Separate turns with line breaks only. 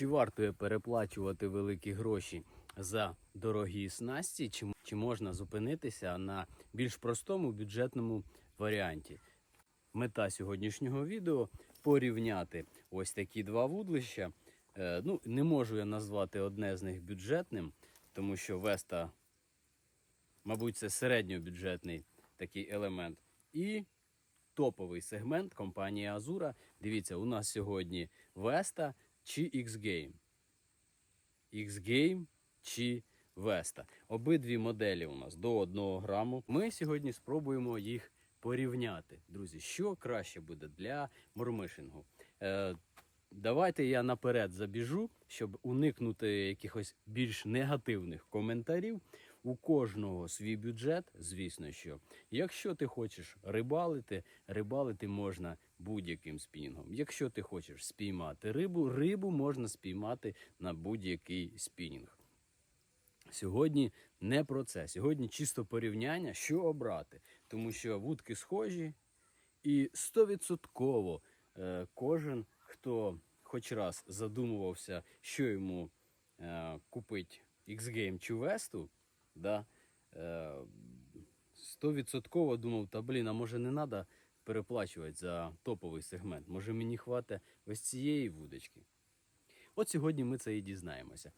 Чи вартує переплачувати великі гроші за дорогі снасті, чи, чи можна зупинитися на більш простому бюджетному варіанті? Мета сьогоднішнього відео порівняти ось такі два вудлища. Е, ну, не можу я назвати одне з них бюджетним, тому що Веста, мабуть, це середньобюджетний такий елемент. І топовий сегмент компанії Азура. Дивіться, у нас сьогодні Веста чи X-Game. X-Game чи Vesta. Обидві моделі у нас до 1 граму. Ми сьогодні спробуємо їх порівняти. Друзі, що краще буде для мормишингу. Давайте я наперед забіжу, щоб уникнути якихось більш негативних коментарів. У кожного свій бюджет, звісно, що. Якщо ти хочеш рибалити, рибалити можна будь-яким спінінгом. Якщо ти хочеш спіймати рибу, рибу можна спіймати на будь-який спінінг. Сьогодні не про це. Сьогодні чисто порівняння, що обрати. Тому що вудки схожі, і стовідсотково хоч раз задумувався, що йому е, купить X-Game чи Весту, да, е, думав, та блін, а може не треба переплачувати за топовий сегмент. Може мені хватить ось цієї вудочки. От сьогодні ми це і дізнаємося.